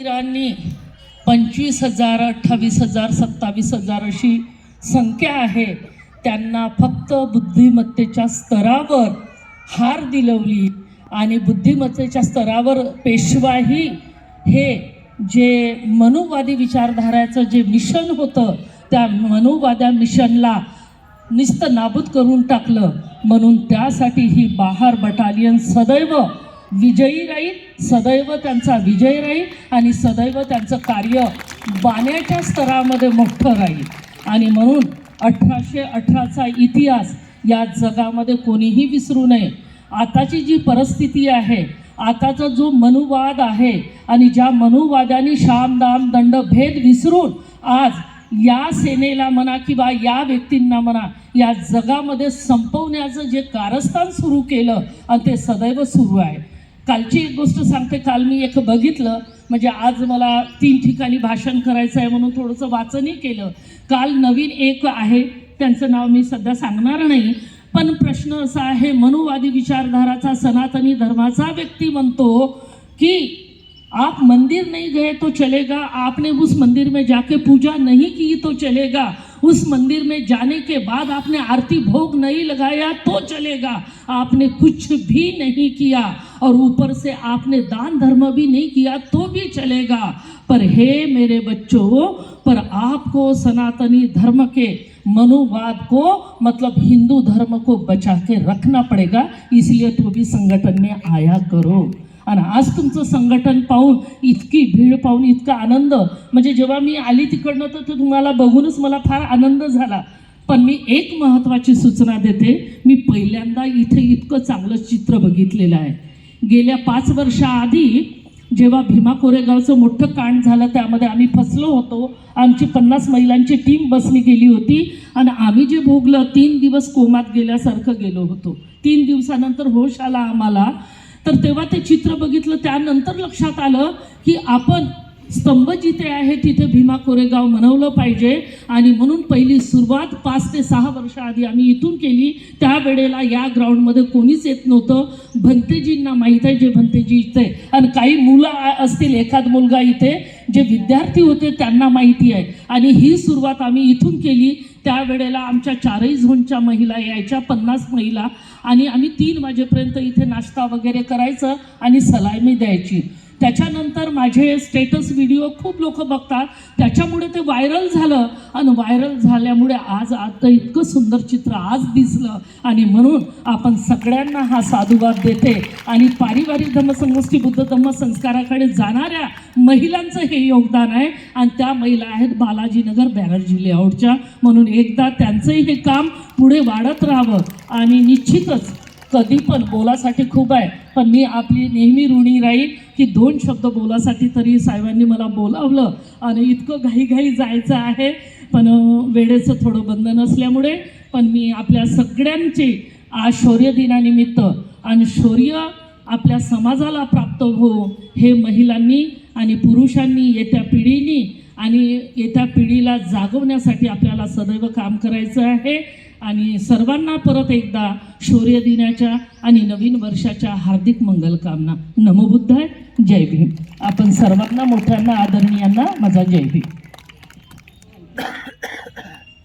वीरांनी पंचवीस हजार अठ्ठावीस हजार सत्तावीस हजार अशी संख्या आहे. त्यांना फक्त बुद्धिमत्तेच्या स्तरावर हार दिलवली आणि बुद्धिमत्तेच्या स्तरावर पेशवाही. हे जे मनुवादी विचारधाराचं जे मिशन होतं त्या मनुवाद्या मिशनला निस्त नाबूद करून टाकलं. म्हणून त्यासाठी ही बहार बटालियन सदैव विजयी राहील सदैव त्यांचा विजय राहील आणि सदैव त्यांचं कार्य बाण्याच्या स्तरामध्ये मोठं राहील. आणि म्हणून अठराशे अठराचा इतिहास या जगामध्ये कोणीही विसरू नये. आताची जी परिस्थिती आहे आताचा जो मनुवाद आहे आणि ज्या मनुवाद्यांनी शाम दाम दंड भेद विसरून आज या सेनेला म्हणा किंवा या व्यक्तींना म्हणा या जगामध्ये संपवण्याचं जे कारस्थान सुरू केलं आणि ते सदैव सुरू आहे. कालची एक गोष्ट सांगते काल मी एक बघितलं म्हणजे आज मला तीन ठिकाणी भाषण करायचं आहे म्हणून थोडंसं वाचनही केलं. काल नवीन एक आहे त्यांचं नाव मी सध्या सांगणार नाही पण प्रश्न असा आहे मनुवादी विचारधाराचा सनातनी धर्माचा व्यक्ती म्हणतो की आप मंदिर नहीं गए तो चलेगा। आपने उस मंदिर में जाके पूजा नहीं की तो चलेगा। उस मंदिर में जाने के बाद आपने आरती भोग नहीं लगाया तो चलेगा। आपने कुछ भी नहीं किया और ऊपर से आपने दान धर्म भी नहीं किया तो भी चलेगा। पर हे मेरे बच्चों, पर आपको सनातनी धर्म के मनोवाद को मतलब हिंदू धर्म को बचा के रखना पड़ेगा। इसलिए तो भी संगठन में आया करो। आणि आज तुमचं संघटन पाहून इतकी भीड पाहून इतका आनंद. म्हणजे जेव्हा मी आली तिकडनं तर ते तुम्हाला बघूनच मला फार आनंद झाला. पण मी एक महत्त्वाची सूचना देते. मी पहिल्यांदा इथे इतकं चांगलं चित्र बघितलेलं आहे. गेल्या पाच वर्षाआधी जेव्हा भीमा कोरेगावचं मोठं कांड झालं त्यामध्ये आम्ही फसलो होतो. आमची पन्नास महिलांची टीम बसली गेली होती. आणि आम्ही जे भोगलं तीन दिवस कोमात गेल्यासारखं गेलो होतो. तीन दिवसानंतर होश आला आम्हाला. तर तेव्हा ते चित्र बघितलं त्यानंतर लक्षात आलं की आपण स्तंभ जिथे आहे तिथे भीमा कोरेगाव मनवलं पाहिजे. आणि म्हणून पहिली सुरुवात पाच ते सहा वर्षाआधी आम्ही इथून केली. त्यावेळेला या ग्राउंडमध्ये कोणीच येत नव्हतं. भंतेजींना माहीत आहे जे भंतेजी इथे आणि काही मुलं असतील एखाद मुलगा इथे जे विद्यार्थी होते त्यांना माहिती आहे. आणि ही सुरुवात आम्ही इथून केली. त्यावेळेला आमच्या चारही झोनच्या महिला यायच्या पन्नास महिला. आणि आम्ही तीन वाजेपर्यंत इथे नाश्ता वगैरे करायचं आणि सलामी द्यायची. त्याच्यानंतर माझे स्टेटस व्हिडिओ खूप लोक बघतात. त्याच्यामुळे ते व्हायरल झालं. आणि व्हायरल झाल्यामुळे आज आता इतकं सुंदर चित्र आज दिसलं. आणि म्हणून आपण सगळ्यांना हा साधुवाद देते. आणि पारिवारिक धम्मसंगोष्ठी बुद्ध धम्म संस्काराकडे जाणाऱ्या महिलांचं हे योगदान आहे. आणि त्या महिला आहेत बालाजीनगर बॅनर्जी लेआउटच्या. म्हणून एकदा त्यांचंही हे काम पुढे वाढत राहावं. आणि निश्चितच कधी पण बोलासाठी खूप आहे. पण मी आपली नेहमी ऋणी राहील की दोन शब्द बोलासाठी तरी साहेबांनी मला बोलावलं आणि इतकं घाईघाई जायचं आहे. पण वेळेचं थोडं बंधन असल्यामुळे पण मी आपल्या सगळ्यांची आज शौर्य दिनानिमित्त आणि शौर्य आपल्या समाजाला प्राप्त हो हे महिलांनी आणि पुरुषांनी येत्या पिढीनी आणि येत्या पिढीला जागवण्यासाठी आपल्याला सदैव काम करायचं आहे. आणि सर्वांना परत एकदा शौर्य दिनाच्या आणि नवीन वर्षाच्या हार्दिक मंगलकामना. नमोबुद्धाय जय भीम. आपण सर्वांना मोठ्यांना आदरणीयांना माझा जय भीम.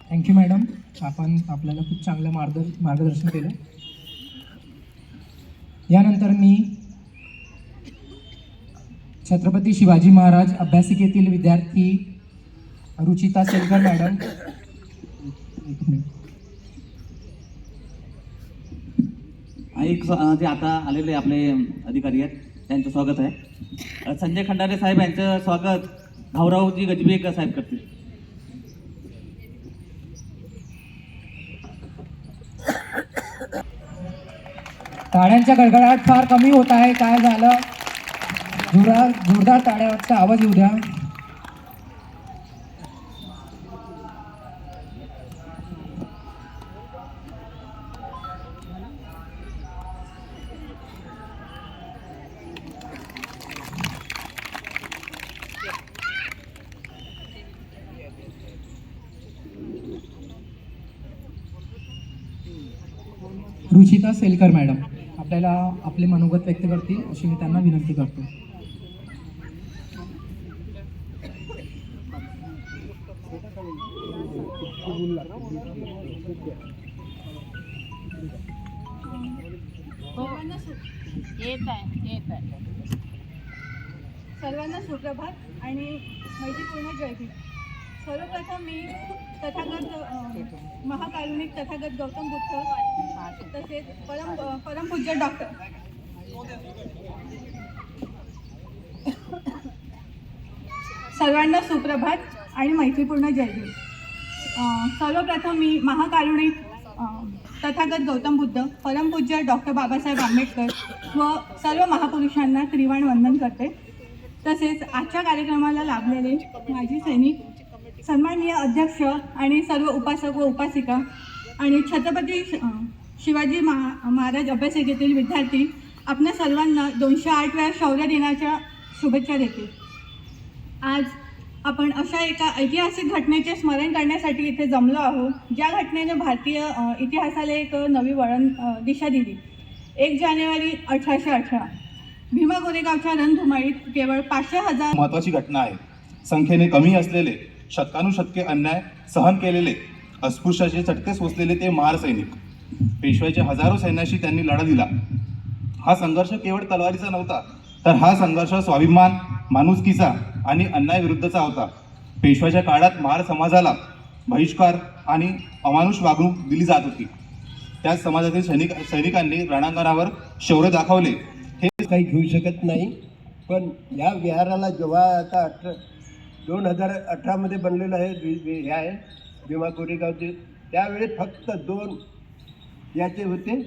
थँक्यू मॅडम आपण आपल्याला खूप चांगलं मार्ग मार्गदर्शन केलं. यानंतर मी छत्रपती शिवाजी महाराज अभ्यासिकेतील विद्यार्थी रुचिता सेलकर मॅडम एक जे आता आलेले आपले अधिकारी आहेत त्यांचं स्वागत आहे. संजय खंडारे साहेब यांचं स्वागत भाऊरावजी गजबेकर साहेब करतील. टाळ्यांच्या गडगडाट फार कमी होत आहे काय झालं? जोरदार जोरदार टाळ्याचा आवाज येऊ द्या. रुचिता सेलकर मॅडम. आपल्याला आपले मनोगत व्यक्त करतील अशी मी त्यांना विनंती करतो. सर्वांना सुप्रभात आणि मैत्रीपूर्ण जयती सर्वप्रथम मी तथागत अ, महाकारुणिक तथागत गौतम बुद्ध तसेच परम परमपूज्य डॉक्टर. सर्वांना सुप्रभात आणि मैत्रीपूर्ण जयभीम सर्वप्रथम मी महाकारुणिक तथागत गौतम बुद्ध परमपूज्य डॉक्टर बाबासाहेब आंबेडकर व सर्व महापुरुषांना त्रिवाण वंदन करते. तसेच आजच्या कार्यक्रमाला लाभलेले माजी सैनिक सन्माननीय अध्यक्ष आणि सर्व उपासक व उपासिका आणि छत्रपती शिवाजी महा महाराज अभ्यासिकेतील विद्यार्थी आपल्या सर्वांना दोनशे आठव्या शौर्य दिनाच्या शुभेच्छा देते. आज आपण अशा एका ऐतिहासिक घटनेचे स्मरण करण्यासाठी इथे जमलो आहोत ज्या घटनेने भारतीय इतिहासाला एक नवी वळण दिशा दिली. एक जानेवारी अठराशे अठरा. भीमा गोरेगावच्या रणधुमाळीत केवळ पाचशे हजार महत्वाची घटना आहे. संख्येने कमी असलेले शतकानुशतके अन्याय सहन केलेले अस्पृश्याचे चटके सोसलेले ते महार सैनिक. पेशव्याच्या हजारो सैन्याशी त्यांनी लढा दिला. हा संघर्ष केवळ तलवारीचा नव्हता तर हा संघर्ष स्वाभिमान माणुसकीचा आणि अन्यायविरुद्धचा होता. पेशव्याच्या काळात महार समाजाला बहिष्कार आणि अमानुष वागणूक दिली जात होती. त्याच समाजातील सैनिक सैनिकांनी रणांगणावर शौर्य दाखवले. हे काही घेऊ शकत नाही पण या विहाराला जेव्हा आता अठरा दोन हजार अठरामध्ये बनलेलं आहे हे आहे भीमा कोरेगावचे. त्यावेळी फक्त दोन याचे होते.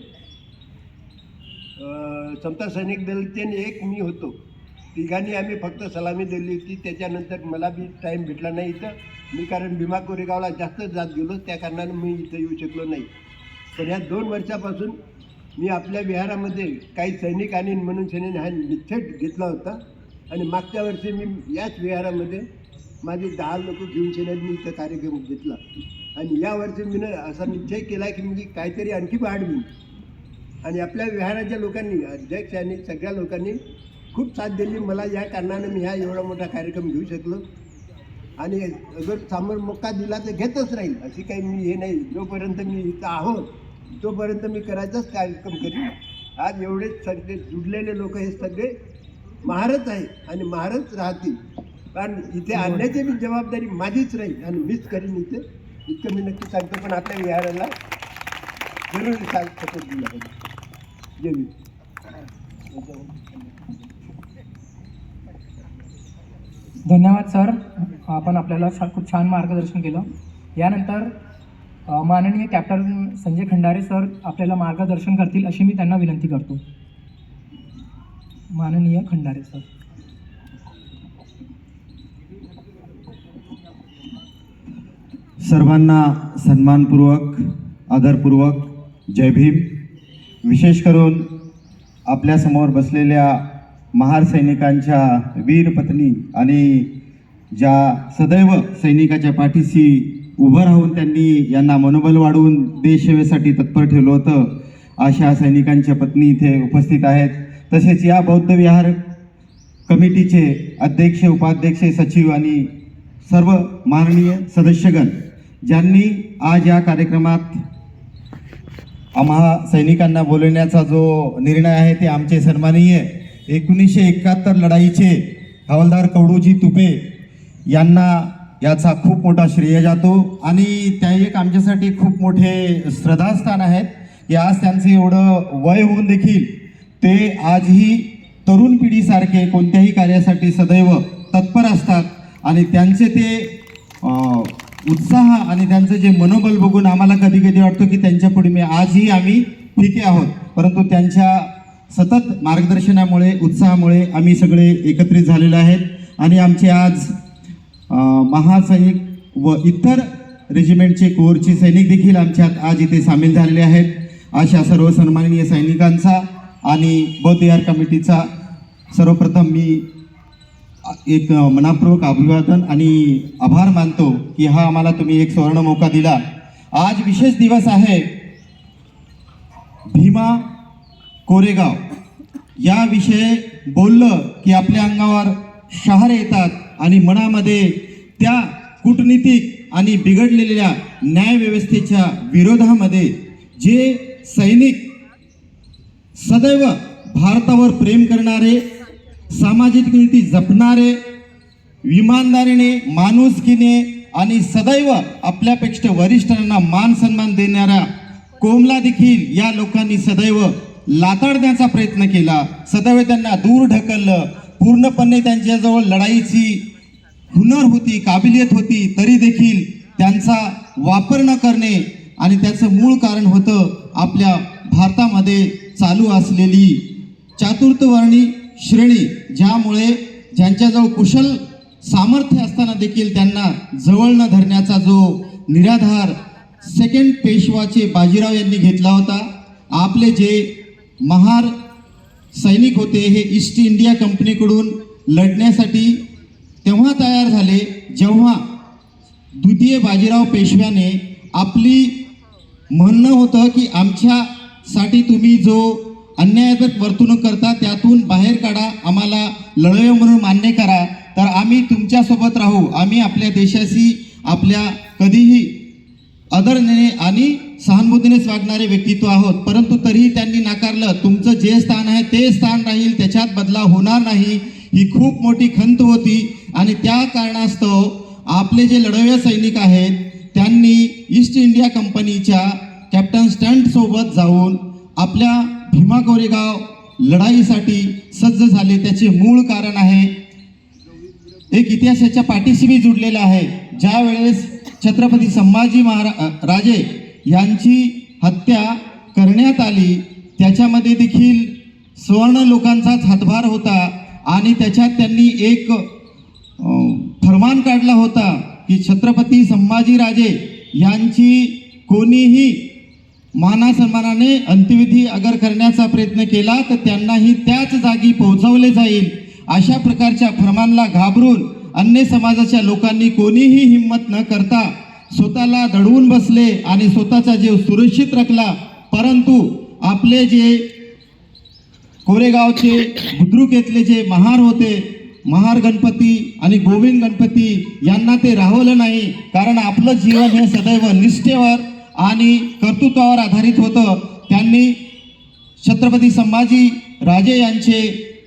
समता सैनिक दलचे एक मी होतो. तिघांनी आम्ही फक्त सलामी दिली होती. त्याच्यानंतर मला बी टाईम भेटला नाही इथं. मी कारण भीमा कोरेगावला जास्त जात गेलो. त्या कारणानं मी इथं येऊ शकलो नाही. तर ह्या दोन वर्षापासून मी आपल्या विहारामध्ये काही सैनिक आणि म्हणून सैनिक हा निश्चित घेतला होता. आणि मागच्या वर्षी मी याच विहारामध्ये माझे दहा लोक घेऊन शेण्यात मी इथं कार्यक्रम घेतला. आणि यावरती मी असा निश्चय केला की मी काहीतरी आणखी वाढवीन आणि आपल्या विहाराच्या लोकांनी अध्यक्ष आणि सगळ्या लोकांनी खूप साथ दिली. मला या कारणानं मी हा एवढा मोठा कार्यक्रम घेऊ शकलो. आणि अगर समोर मोका दिला तर घेतच राहील. अशी काही मी हे नाही. जोपर्यंत मी इथं आहोत तोपर्यंत मी करायचाच कार्यक्रम करीन. आज एवढे सगळे जुडलेले लोक हे सगळे महारच आहे आणि महारच राहतील. कारण इथे आणण्याची बी जबाबदारी माझीच राहील आणि मीच करीन इथे. इतकं मी नक्की सांगतो पण आपल्या विहाराला जरूर सांग सपोर्ट दिला पाहिजे. धन्यवाद सर. आपण आपल्याला खूप छान मार्गदर्शन केलं. यानंतर माननीय कॅप्टन संजय खंडारे सर आपल्याला मार्गदर्शन करतील अशी मी त्यांना विनंती करतो. माननीय खंडारे सर. सर्वांना सन्मानपूर्वक आदरपूर्वक जय भीम. विशेष करून आपल्यासमोर बसलेल्या महार सैनिकांच्या वीर पत्नी आणि ज्या सदैव सैनिकाच्या पाठीशी उभं राहून त्यांनी यांना मनोबल वाढवून देशसेवेसाठी तत्पर ठेवलं होतं अशा सैनिकांच्या पत्नी इथे उपस्थित आहेत. तसेच या बौद्ध विहार कमिटीचे अध्यक्ष उपाध्यक्ष सचिव आणि सर्व माननीय सदस्यगण ज्यांनी आज या कार्यक्रमात आम्हा सैनिकांना बोलवण्याचा जो निर्णय आहे ते आमचे सन्माननीय एकोणीसशे एकाहत्तर लढाईचे हवालदार कवडूजी तुपे यांना याचा खूप मोठा श्रेय जातो आणि त्या एक आमच्यासाठी खूप मोठे श्रद्धास्थान आहेत की आज त्यांचं एवढं वय होऊन देखील ते आजही तरुण पिढीसारखे कोणत्याही कार्यासाठी सदैव तत्पर असतात आणि त्यांचे ते उत्साह आणि त्यांचं जे मनोबल बघून आम्हाला कधी कधी वाटतं की त्यांच्या पुढे मी आजही आम्ही फिके आहोत. परंतु त्यांच्या सतत मार्गदर्शनामुळे उत्साहामुळे आम्ही सगळे एकत्रित झालेले आहेत. आणि आमचे आज महासैनिक व इतर रेजिमेंटचे कोरचे सैनिक देखील आमच्यात आज इथे सामील झालेले आहेत. अशा सर्व सन्माननीय सैनिकांचा आणि बौद्ध विहार कमिटीचा सर्वप्रथम मी एक मनापूर्वक अभिवादन आणि आभार मानतो की हा आम्हाला तुम्ही एक सुवर्ण मौका दिला. आज विशेष दिवस आहे भीमा कोरेगाव. या विषयी बोललं की आपल्या अंगावर शहारे येतात आणि मनामध्ये त्या कूटनीतिक आणि बिघडलेल्या न्यायव्यवस्थेच्या विरोधामध्ये जे सैनिक सदैव भारतावर प्रेम करणारे सामाजिक नीती जपणारे इमानदारीने माणुसकीने आणि सदैव आपल्यापेक्षा वरिष्ठांना मान सन्मान देणाऱ्या कोमला देखील या लोकांनी सदैव लाताडण्याचा प्रयत्न केला. सदैव त्यांना दूर ढकललं. पूर्णपणे त्यांच्याजवळ लढाईची हुनर होती काबिलियत होती तरी देखील त्यांचा वापर न करणे आणि त्याचं मूळ कारण होतं आपल्या भारतामध्ये चालू असलेली चातुर्थवर्णी श्रेणी ज्यामुळे ज्यांच्याजवळ कुशल सामर्थ्य असताना देखील त्यांना जवळ न धरण्याचा जो निराधार सेकंड पेशवाचे बाजीराव यांनी घेतला होता. आपले जे महार सैनिक होते हे ईस्ट इंडिया कंपनीकडून लढण्यासाठी तेव्हा तयार झाले जेव्हा द्वितीय बाजीराव पेशव्याने आपली म्हणणं होतं की आमच्यासाठी तुम्ही जो अन्यायात्मक वर्तणूक करता त्यातून बाहेर काढा आम्हाला लढवे म्हणून मान्य करा. तर आम्ही तुमच्यासोबत राहू. आम्ही आपल्या देशाशी आपल्या कधीही आदरणीने आणि सहानुभूतीनेच वागणारे व्यक्तित्व आहोत. परंतु तरीही त्यांनी नाकारलं. तुमचं जे स्थान आहे ते स्थान राहील. त्याच्यात बदलाव होणार नाही. ही खूप मोठी खंत होती. आणि त्या कारणास्तव आपले जे लढवे सैनिक आहेत त्यांनी ईस्ट इंडिया कंपनीच्या कॅप्टन स्टंट सोबत जाऊन आपल्या भीमा कोरेगाव लढाईसाठी सज्ज झाले. त्याचे मूळ कारण आहे एक इतिहासाच्या पाठीशी मी जुडलेला आहे. ज्या वेळेस छत्रपती संभाजी महारा राजे यांची हत्या करण्यात आली त्याच्यामध्ये देखील सुवर्ण लोकांचाच हातभार होता आणि त्याच्यात त्यांनी एक फरमान काढला होता की छत्रपती संभाजीराजे यांची कोणीही मानासन्मानाने अंत्यविधी अगर करण्याचा प्रयत्न केला तर त्यांनाही त्याच जागी पोहोचवले जाईल. अशा प्रकारच्या फरमानला घाबरून अन्य समाजाच्या लोकांनी कोणीही हिंमत न करता स्वतःला दडवून बसले आणि स्वतःचा जीव सुरक्षित रखला. परंतु आपले जे कोरेगावचे बुद्रुकेतले जे महार होते महार गणपती आणि गोविंद गणपती यांना ते राहवलं नाही. कारण आपलं जीवन हे सदैव निष्ठेवर आणि कर्तृत्वावर आधारित होतं. त्यांनी छत्रपती संभाजी राजे यांचे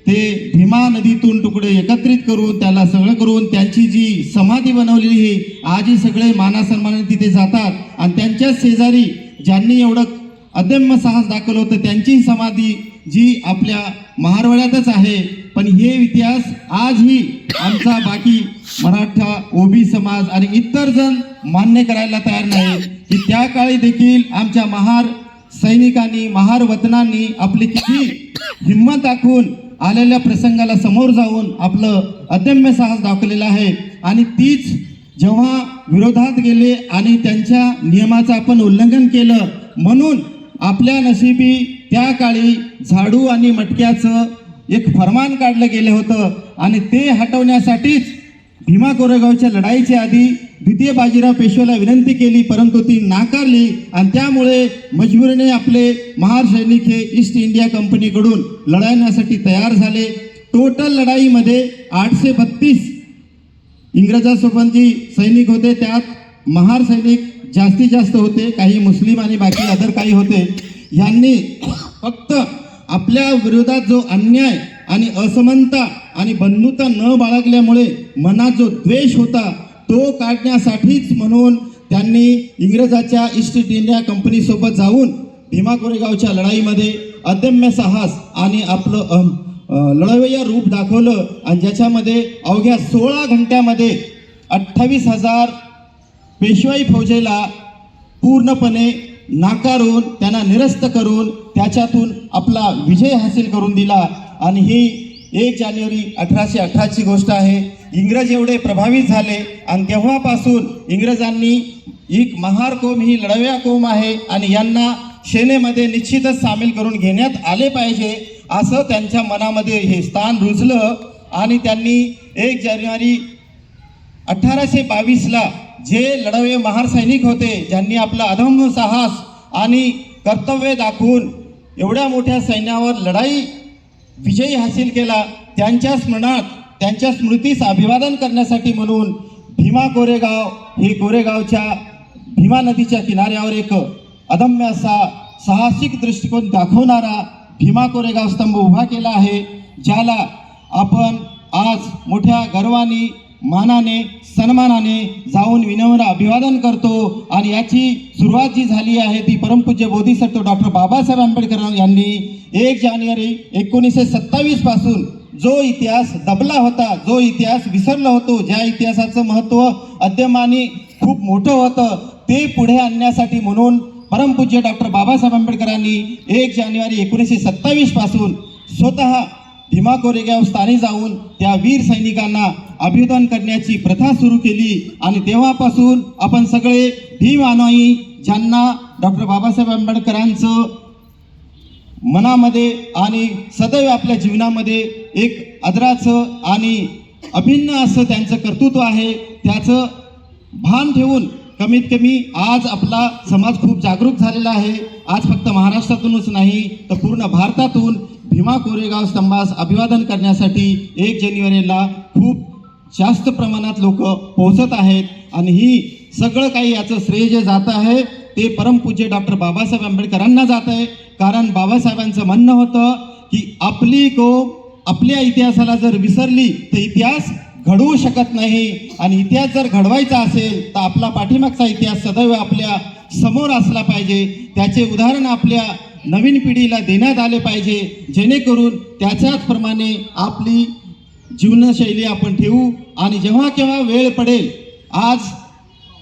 ते भीमा नदीतून तुकडे एकत्रित करून त्याला सगळं करून त्यांची जी समाधी बनवलेली ही आजही सगळे मानासन्मानाने तिथे जातात. आणि त्यांच्याच शेजारी ज्यांनी एवढं अदम्य साहस दाखवलं होतं त्यांची समाधी जी आपल्या महारवाड्यातच आहे. पण हे इतिहास आजही आमचा बाकी मराठा ओबी समाज आणि इतर जण मान्य करायला तयार नाही की त्या काळी देखील आमच्या महार सैनिकांनी महार वतनांनी आपली किती हिंमत दाखवून आलेल्या प्रसंगाला समोर जाऊन आपलं अदम्य साहस दाखवलेलं आहे. आणि तीच जेव्हा विरोधात गेले आणि त्यांच्या नियमाचं आपण उल्लंघन केलं म्हणून आपल्या नशिबी त्या काळी झाडू आणि मटक्याचं एक फरमान काढलं गेलं होतं. आणि ते हटवण्यासाठीच भीमा कोरेगावच्या लढाईच्या आधी द्वितीय बाजीराव पेशव्याला विनंती केली परंतु ती नाकारली आणि त्यामुळे मजबुरीने आपले महार सैनिक हे ईस्ट इंडिया कंपनीकडून लढायण्यासाठी तयार झाले. टोटल लढाईमध्ये आठशे बत्तीस इंग्रजांसोबत जी सैनिक होते त्यात महार सैनिक जास्तीत जास्त होते काही मुस्लिम आणि बाकी अदर काही होते. यांनी फक्त आपल्या विरोधात जो अन्याय आणि असमानता आणि बंधुता न बाळगल्यामुळे मनात जो द्वेष होता तो काढण्यासाठीच म्हणून त्यांनी इंग्रजाच्या ईस्ट इंडिया कंपनीसोबत जाऊन भीमा कोरेगावच्या लढाईमध्ये अदम्य साहस आणि आपलं लढवय्या रूप दाखवलं. आणि ज्याच्यामध्ये अवघ्या सोळा घंट्यामध्ये अठ्ठावीस हजार पेशवाई फौजेला पूर्णपणे नाकारून त्यांना निरस्त करून त्याच्यातून आपला विजय हासिल करून दिला. आणि ही एक जानेवारी अठराशे अठराची गोष्ट आहे. इंग्रज एवढे प्रभावित झाले आणि तेव्हापासून इंग्रजांनी एक महार कोम ही लढव्या कोम आहे आणि यांना सेनेमध्ये निश्चितच सामील करून घेण्यात आले पाहिजे असं त्यांच्या मनामध्ये हे स्थान रुजलं आणि त्यांनी एक जानेवारी अठराशे बावीसला जे लढवे महार सैनिक होते ज्यांनी आपला अधम्य साहस आणि कर्तव्य दाखवून एवढ्या मोठ्या सैन्यावर लढाई विजयी हासिल केला. त्यांच्या स्मरणात त्यांच्या स्मृतीस अभिवादन करण्यासाठी म्हणून भीमा कोरेगाव हे कोरेगावच्या भीमा नदीच्या किनाऱ्यावर एक अदम्य असा साहसिक दृष्टिकोन दाखवणारा भीमा कोरेगाव स्तंभ उभा केला आहे ज्याला आपण आज मोठ्या गर्वाने मानाने सन्मानाने जाऊन विनम्र अभिवादन करतो आणि याची सुरुवात जी झाली आहे ती परमपूज्य बोधिसत्व डॉक्टर बाबासाहेब आंबेडकर यांनी एक जानेवारी एकोणीसशे सत्तावीसपासून जो इतिहास दबला होता जो इतिहास विसरला होतो ज्या इतिहासाचं महत्त्व अद्यमानी खूप मोठं होतं ते पुढे आणण्यासाठी म्हणून परमपूज्य डॉक्टर बाबासाहेब आंबेडकरांनी एक जानेवारी एकोणीसशे सत्तावीसपासून स्वतः भीमा कोरेगाव स्थानी जाऊन त्या वीर सैनिकांना अभिवादन करण्याची प्रथा सुरू केली आणि तेव्हापासून आपण सगळे भीम ज्यांना डॉक्टर बाबासाहेब आंबेडकरांचं मनामध्ये आणि सदैव आपल्या जीवनामध्ये एक आदराचं आणि अभिन्न असं त्यांचं कर्तृत्व आहे त्याचं भान ठेवून कमीत कमी आज आपला समाज खूप जागरूक झालेला आहे. आज फक्त महाराष्ट्रातूनच नाही तर पूर्ण भारतातून भीमा कोरेगाव स्तंभास अभिवादन करण्यासाठी एक जानेवारीला खूप जास्त प्रमाणात लोक पोहोचत आहेत. आणि ही सगळं काही याचं श्रेय जे जात आहे ते परमपूज्य डॉक्टर बाबासाहेब आंबेडकरांना जात आहे. कारण बाबासाहेबांचं म्हणणं होतं की आपली को आपल्या इतिहासाला जर विसरली तर इतिहास घडवू शकत नाही. आणि इतिहास जर घडवायचा असेल तर आपला पाठीमागचा इतिहास सदैव आपल्यासमोर असला पाहिजे. त्याचे उदाहरण आपल्या नवीन पिढीला देण्यात आले पाहिजे. जेणेकरून त्याच्याचप्रमाणे आपली जीवनशैली आपण ठेवू. आणि जेव्हा केव्हा वेळ पडेल आज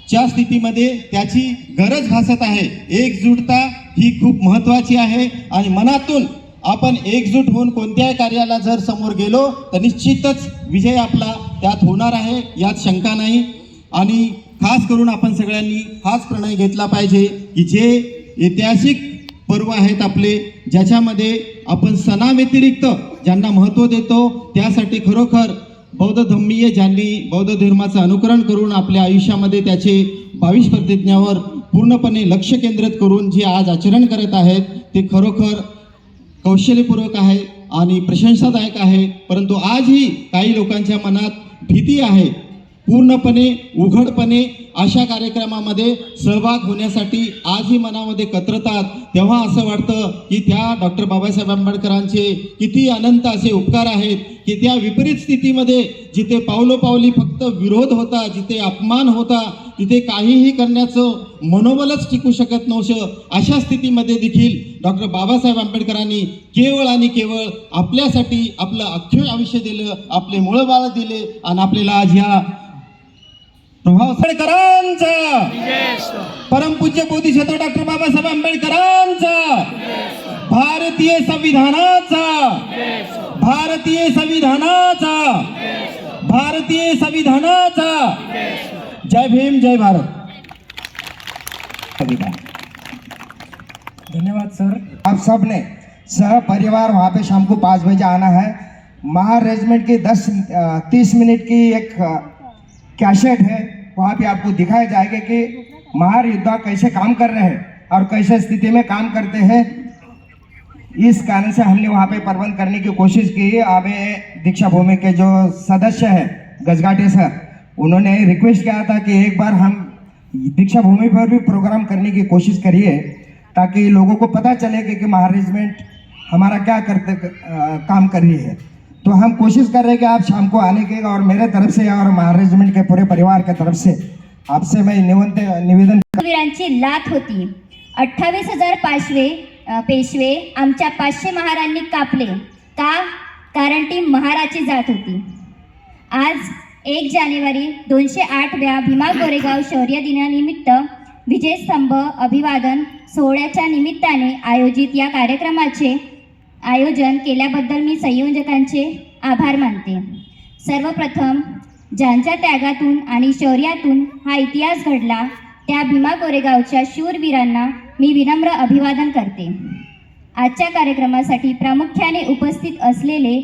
च्या स्थितीमध्ये त्याची गरज भासत आहे. एकजूटता ही खूप महत्त्वाची आहे आणि मनातून आपण एकजूट होऊन कोणत्याही कार्याला जर समोर गेलो तर निश्चितच विजय आपला त्यात होणार आहे यात शंका नाही. आणि खास करून आपण सगळ्यांनी हाच प्रणय घेतला पाहिजे की जे ऐतिहासिक पर्व आहेत आपले ज्याच्यामध्ये आपण सणाव्यतिरिक्त ज्यांना महत्त्व देतो त्यासाठी खरोखर बौद्ध धम्मीय ज्यांनी बौद्ध धर्माचं अनुकरण करून आपल्या आयुष्यामध्ये त्याचे बावीस प्रतिज्ञावर पूर्णपणे लक्ष केंद्रित करून जे आज आचरण करत आहेत ते खरोखर कौशल्यपूर्वक आहे आणि प्रशंसादायक आहे. परंतु आजही काही लोकांच्या मनात भीती आहे. पूर्णपणे उघडपणे अशा कार्यक्रमामध्ये सहभाग होण्यासाठी आजही मनामध्ये कतरतात. तेव्हा असं वाटतं की त्या डॉक्टर बाबासाहेब आंबेडकरांचे किती अनंत असे उपकार आहेत की त्या विपरीत स्थितीमध्ये जिथे पावलोपावली फक्त विरोध होता जिथे अपमान होता तिथे काहीही करण्याचं मनोबलच टिकू शकत नव्हतं अशा स्थितीमध्ये देखील डॉक्टर बाबासाहेब आंबेडकरांनी केवळ आणि केवळ आपल्यासाठी आपलं अख्खे आयुष्य दिलं आपले मुळबाळ दिले आणि आपल्याला आज ह्या आंबेडकरांचा परमपूज्य बोधिसत्व डॉक्टर बाबासाहेब आंबेडकरांचा. भारतीय संविधानाचा. भारतीय संविधानाचा. भारतीय संविधानाचा. जय भीम जय भारत. धन्यवाद सर. आप सब ने सह परिवार वहाँ पे शाम को पाँच बजे आना है। महार रेजिमेंट की दस तीस मिनट की एक कैसेट है? वहाँ पे आपको दिखाया जाएगा कि महार योद्धा कैसे काम कर रहे हैं और कैसे स्थिति में काम करते हैं। इस कारण से हमने वहाँ पे प्रबंध करने की कोशिश की। हमें दीक्षा भूमि के जो सदस्य हैं गजगाटे सर उन्होंने रिक्वेस्ट किया था कि एक बार हम दीक्षा भूमि पर भी प्रोग्राम करने की कोशिश करिए ताकि लोगों को पता चले कि, महारेजमेंट हमारा क्या करते अ, काम कर रही है। तो हम कोशिश कर रहे हैं कि आप शाम को आने के और मेरे तरफ से और मैनेजमेंट के पूरे परिवार के तरफ से आपसे मैं निवंत निवेदन वीरांची लात होती. अठ्ठावीस हजार पाचवे पेशवे आमच्या पाचशे महारांनी कापले का? कारण ती महाराची जात होती. आज एक जानेवारी दोनशे आठव्या भीमा गोरेगाव शौर्य दिनानिमित्त विजयस्तंभ अभिवादन सोहळ्याच्या निमित्ताने आयोजित या कार्यक्रमाचे आयोजन केल्याबद्दल मी संयोजकांचे आभार मानते. सर्वप्रथम ज्यांच्या त्यागातून आणि शौर्यातून हा इतिहास घडला त्या भीमा कोरेगावच्या शूरवीरांना मी विनम्र अभिवादन करते. आजच्या कार्यक्रमासाठी प्रामुख्याने उपस्थित असलेले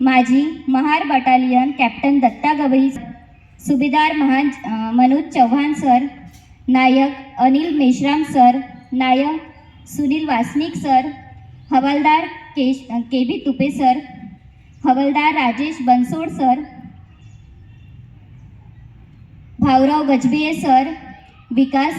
माजी महार बटालियन कॅप्टन दत्ता गवई सुभेदार महान मनोज चव्हाण सर नायक अनिल मेश्राम सर नायक सुनील वासनिक सर हवालदार केश के बी तुपे सर. हवलदार Rajesh Bansod sir. Bhaurao Gajbhiye sir. Vikas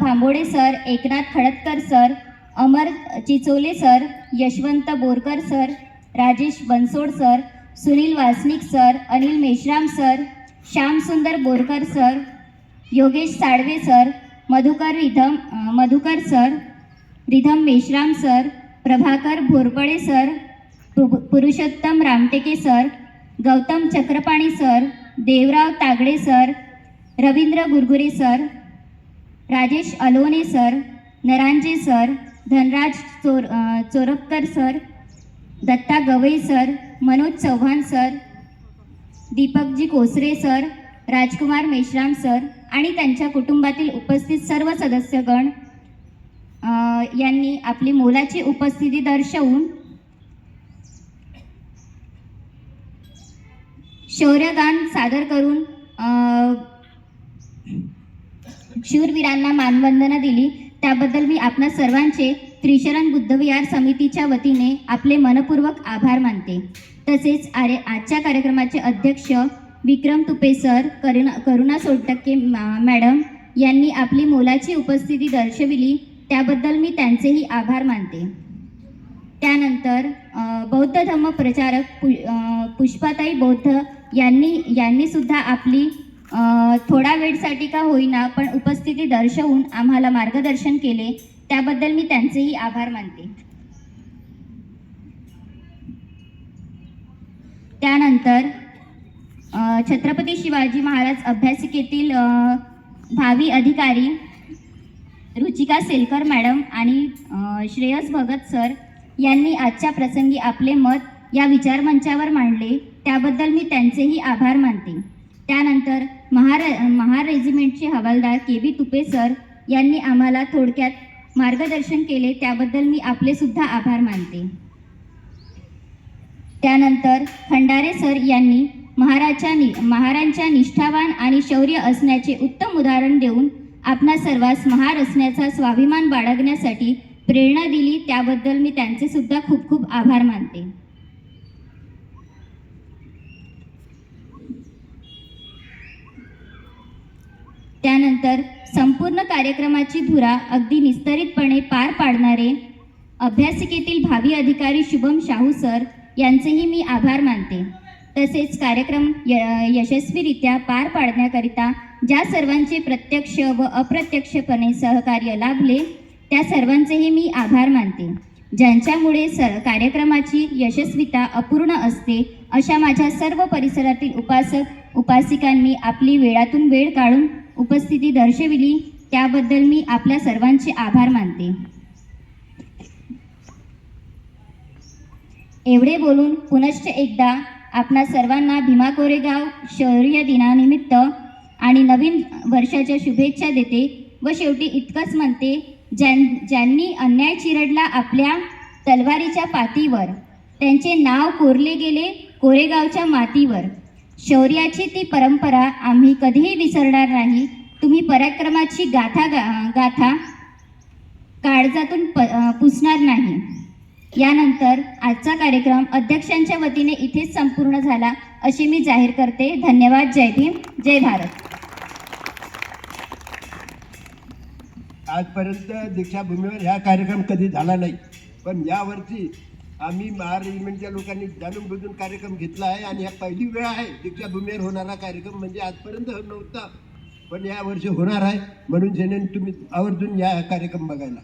Bhambode sir. Eknath Khadatkar sir. Amar Chichole sir. Yashwant Borkar sir. Rajesh Bansod sir. Sunil Wasnik sir. Anil Meshram sir. Shyamsundar Borkar sir. Yogesh Salve sir. Madhukar Ridham Madhukar sir. Ridham Meshram sir. Prabhakar Bhorpale sir Purushottam Ramteke sir Gautam Chakrapani sir Devrao Tagde sir Ravindra Gurgure sir Rajesh Alone sir Naranje sir Dhanraj Chor Chorpakar sir Datta Gawai sir Manoj Chavan sir Deepakji Kosare sir Rajkumar Meshram sir आणि त्यांच्या कुटुंबातील उपस्थित सर्व सदस्यगण यांनी आपली मोलाची उपस्थिती दर्शवून शौर्यगान सादर करून शूरवीरांना मानवंदना दिली. त्याबद्दल मी आपणा सर्वांचे त्रिशरण बुद्धविहार समितीच्या वतीने आपले मनपूर्वक आभार मानते. तसेच आरे आजच्या कार्यक्रमाचे अध्यक्ष विक्रम तुपे सर करुणा करुणा सोडटक्के मॅडम यांनी आपली मोलाची उपस्थिती दर्शविली. त्याबद्दल मी त्यांचेही आभार मानते. त्यानंतर बौद्ध धम्म प्रचारक पु पुष्पाताई बौद्ध यांनी यांनी सुद्धा आपली थोडा वेळसाठी का होईना पण उपस्थिती दर्शवून आम्हाला मार्गदर्शन केले. त्याबद्दल मी त्यांचेही आभार मानते. त्यानंतर छत्रपती शिवाजी महाराज अभ्यासिकेतील भावी अधिकारी रुचिका सेलकर मॅडम आणि श्रेयस भगत सर यांनी आजच्या प्रसंगी आपले मत या विचारमंचावर मांडले. त्याबद्दल मी त्यांचेही आभार मानते. त्यानंतर महार महार रेजिमेंटचे हवालदार के बी तुपे सर यांनी आम्हाला थोडक्यात मार्गदर्शन केले. त्याबद्दल मी आपले सुद्धा आभार मानते. त्यानंतर खंडारे सर यांनी महाराजच्या नि महाराजांच्या निष्ठावान आणि शौर्य असण्याचे उत्तम उदाहरण देऊन आपणा सर्वांस महार असण्याचा स्वाभिमान बाळगण्यासाठी प्रेरणा दिली त्याबद्दल मी त्यांचे सुद्धा खूप खूप आभार मानते. त्यानंतर संपूर्ण कार्यक्रमाची धुरा अगदी निस्तरितपणे पार पाडणारे अभ्यासिकेतील भावी अधिकारी शुभम शाहू सर यांचेही मी आभार मानते. तसेच कार्यक्रम य यशस्वीरित्या पार पाडण्याकरिता ज्या सर्वांचे प्रत्यक्ष व अप्रत्यक्षपणे सहकार्य लाभले त्या सर्वांचेही मी आभार मानते. ज्यांच्यामुळे स कार्यक्रमाची यशस्विता अपूर्ण असते अशा माझ्या सर्व परिसरातील उपासक उपासिकांनी आपली वेळातून वेळ काढून उपस्थिती दर्शविली त्याबद्दल मी आपल्या सर्वांचे आभार मानते. एवढे बोलून पुनश्च एकदा आपणा सर्वांना भीमा कोरेगाव शौर्य दिनानिमित्त आणि नवीन वर्षाच्या शुभेच्छा देते व शेवटी इतकंच म्हणते ज्यां ज्यांनी अन्याय चिरडला आपल्या तलवारीच्या पातीवर त्यांचे नाव कोरले गेले कोरेगावच्या मातीवर. शौर्याची ती परंपरा आम्ही कधीही विसरणार नाही. तुम्ही पराक्रमाची गाथा गा गाथा काळजातून प पुसणार नाही. यानंतर आजचा कार्यक्रम अध्यक्षांच्या वतीने इथेच संपूर्ण झाला अशी मी जाहीर करते. धन्यवाद. जय भीम. जय भारत. आजपर्यंत दीक्षाभूमीवर ह्या कार्यक्रम कधी झाला नाही. पण यावर्षी आम्ही महार रेजिमेंटच्या लोकांनी जाणून बुजून कार्यक्रम घेतला आहे आणि ह्या पहिली वेळ आहे दीक्षाभूमीवर होणारा कार्यक्रम म्हणजे आजपर्यंत नव्हता. पण या वर्षी होणार आहे. म्हणून जेणे तुम्ही आवर्जून या कार्यक्रम बघायला.